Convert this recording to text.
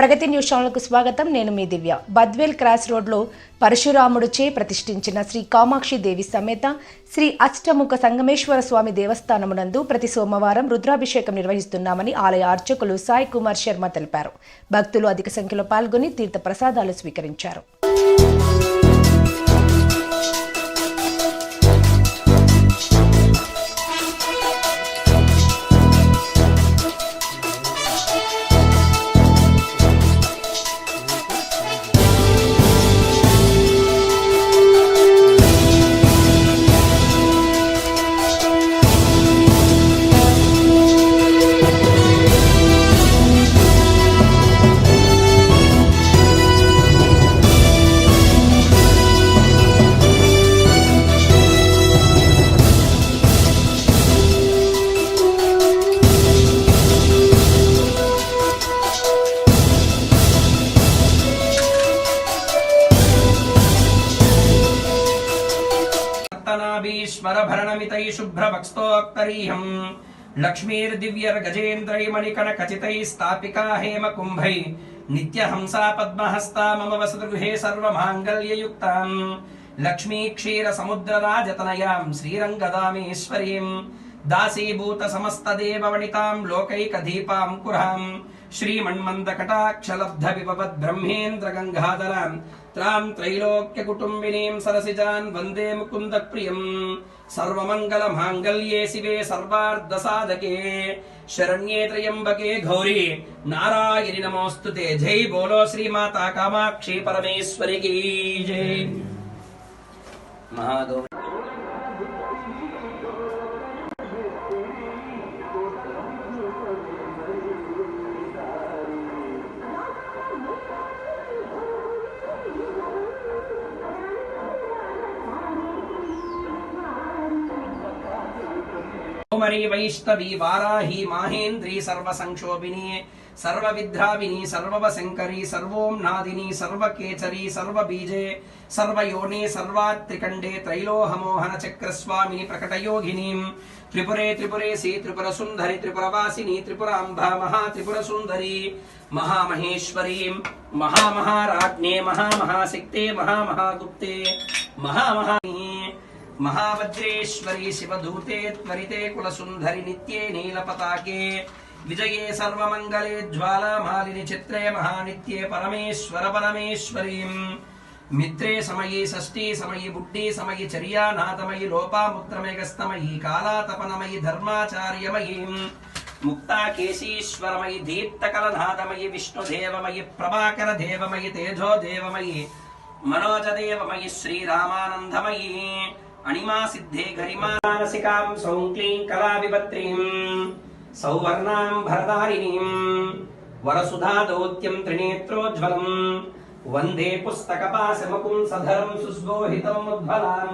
ప్రగతి news ఛానల్కు స్వాగతం. నేను మీ దివ్య. బద్వేల్ క్రాస్ రోడ్లో పరశురాముడుచే ప్రతిష్ఠించిన శ్రీ కామాక్షి దేవి సమేత శ్రీ అష్టముఖ సంగమేశ్వర స్వామి దేవస్థానమునందు ప్రతి సోమవారం రుద్రాభిషేకం నిర్వహిస్తున్నామని ఆలయ అర్చకులు సాయి కుమార్ శర్మ తెలిపారు. భక్తులు అధిక సంఖ్యలో పాల్గొని తీర్థ ప్రసాదాలు స్వీకరించారు. ర్తనాభీశ్వరభరణమితై శుభ్రవక్స్తోక్తరీహం లక్ష్మీర్దివ్యర్గజేంద్రైమణికణఖచితై స్థాపికా హేమకుంభై నిత్యహంసా పద్మహస్తా మమ వసతగృహే సర్వమాంగల్యయుక్తాం లక్ష్మీక్షీరసముద్రరాజతనయాం శ్రీరంగదామేశ్వరీం. దాసీభూత సమస్తదేవవనితాం లోకైకదీపాం కురాం శ్రీమన్మందకటాక్షలబ్ధ విపవద్ బ్రహ్మేంద్ర గంగాధరాం త్రాం త్రైలోక్య కుటుంబినీం సరసిజాన్ వందే ముకుంద ప్రియం సర్వమంగళ మాంగళ్యే శివే సర్వార్ధ సాధకే శరణ్యే త్రయంబకే గౌరీ. నారాయణి నమోస్తుతే జై సోమరి వైష్ణవి వారాహి మాహేంద్రి సర్వ సంక్షోభిని సర్వ విద్రావిని సర్వవ శంకరి సర్వోం నాదిని సర్వకేచరి సర్వ బీజే సర్వయోని సర్వాత్రికండే త్రైలోహమోహన చక్రస్వామిని ప్రకటయోగిని. త్రిపురే త్రిపురేసి త్రిపుర సుందరి త్రిపురవాసిని త్రిపురాంబ మహా త్రిపుర సుందరి. మహామహేశ్వరి మహామహారాజ్ఞే మహామహాశక్తే మహామహాగుప్తే మహామహా महावज्रेश्वरी शिवदूते त्वरिते कुलसुन्दरि नित्ये नीलपताके विजये सर्वमङ्गले ज्वालामालिनि चित्रे महानित्ये परमेश्वर परमेश्वरीम् मित्रे समयी षष्ठी समयी बुड्डी समयी चर्या नादमयी लोपामुत्रमेघस्तमयी कालातपनमयी धर्माचार्यमयीम् मुक्ता केशीश्वरमयि दीप्तकलनादमयि विष्णुदेवमयि प्रभाकरदेवमयि तेजोदेवमयि मनोजदेवमयि श्रीरामानन्दमयी అణిమా సిద్ధే ఘరిమానసికాం సౌం క్లీం కళావిపత్రీం సౌవర్ణాం భరదారిణీం వరసుధా దౌత్యం త్రినేత్రోజ్వలం వందే పుస్తకపాశమకుం సధరం సుస్వోహితం ఉద్భలాం